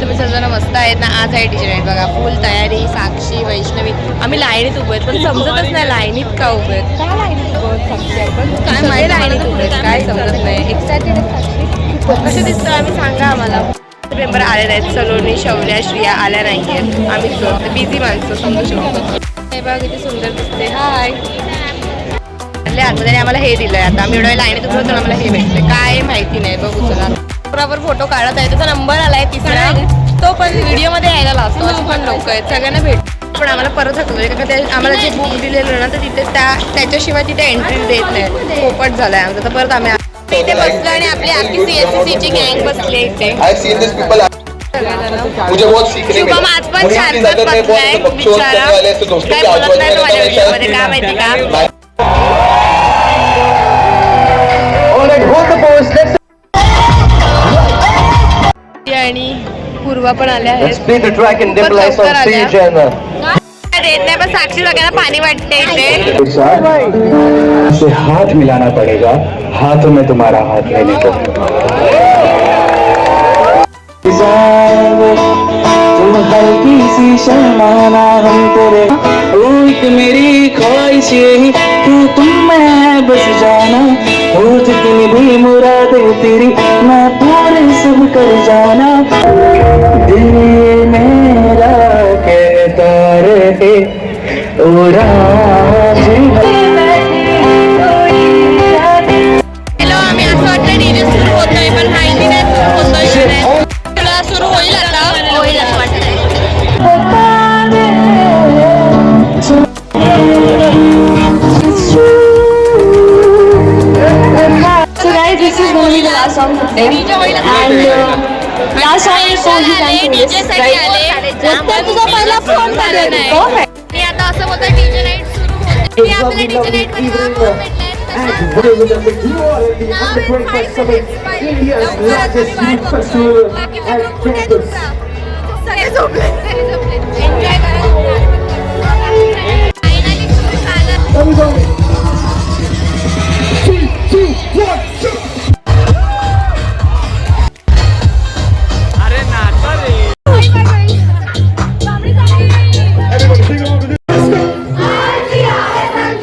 तुम्ही सर्वजण मस्त आहेत ना आज आहे टीचर आहेत बघा. फुल तयारी साक्षी वैष्णवी. आम्ही लाईनीत उभे आहेत पण समजतच नाही लाईनीत का उभे आहेत. काय लाईनीत उभे आहेत साक्षी आपण काय माहिती लाईनीत उभे आहेत. काय समजत नाही. एक्साइटेड कसे दिसतं? आम्ही सांगा आम्हाला. मेंबर आले नाहीत सलोनी शौर्या श्रिया आल्या नाही आहेत आम्ही बिझी माणसं समजू शकतो. हे बघा किती सुंदर दिसते. हाय आपल्या आतमध्ये आम्हाला हे दिलंय. आता आम्ही एवढ्या लाईनीत उभं होतो आम्हाला हे भेटले काय माहिती नाही बघू चला. बरोबर फोटो काढत आहे. त्याचा नंबर आलाय तिसरा. तो पण व्हिडिओमध्ये यायला लागतो. अशी पण लोक आहेत सगळ्यांना भेट पण आम्हाला परत हकलं का ते आम्हाला जे बुक दिलेलं ना तर तिथे त्या त्याच्याशिवाय तिथे एंट्री देत नाही. पोपट झालाय आमचं. तर परत आम्ही इथे बसलो आणि आपली आखी सीएससी ची गँग बसली इथे. शुभम आज पण में बसलाय बिचारा. काय के बोलत नाही तो माझ्या विषयामध्ये काय माहिती का? आणि पूर्वा पण आल्या आहेत. देत नाही पण साक्षी सगळ्यांना पाणी वाटते इथे. से हाथ मिलाना पड़ेगा. हाथों में तुम्हारा हाथ लेने को तुम हल्की सी शर्माना हम तेरे. ओ एक मेरी ख्वाहिश यही कि तुम मैं बस जाना. दिल भी मुरादे तेरी। मैं पूरे सब कर जाना। दिल मेरा कहता रहे उड़ा is going to be the last song for today. DJ होईल आता. And uh, last song is so you आले, can do DJ this, साठी right? आले. तर तुझा पहिला फोन झाला नाही. Perfect. मी आता असं बोलतोय डीजे नाईट सुरू होते मी आपल्याला डीजे नाईट मध्ये नाव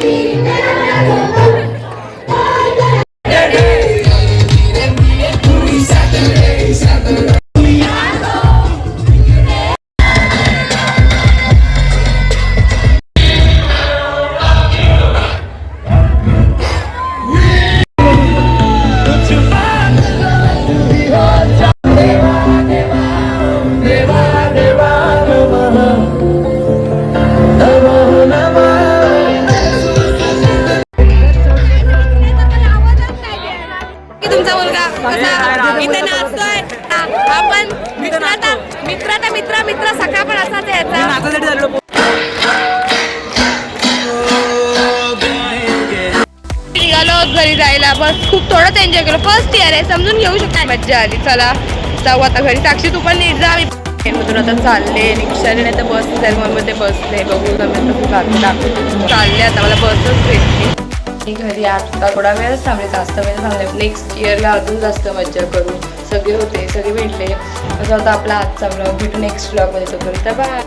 की आपण मित्राचा मित्राचा मित्र मित्र सखा पण असाच याचा निघालो घरी जायला. बस खूप थोडंच एन्जॉय केलं. फर्स्ट इयर आहे समजून घेऊ शकता. मज्जा आली चला. जाऊ आता घरी. साक्षी तू पण नीट जा. मधून आता चालले. रिक्षाने नाही तर बस ते बसले. बघू जमेल चालले आता मला बसच भेटली. मी घरी आता थोडा वेळच थांबले. जास्त वेळ थांबले नेक्स्ट इयरला अजून जास्त मज्जा करू. सगळे होते सगळे भेटले. असं होता आपला आजचा ब्लॉग भेटू नेक्स्ट ब्लॉगमध्ये तो तर बाय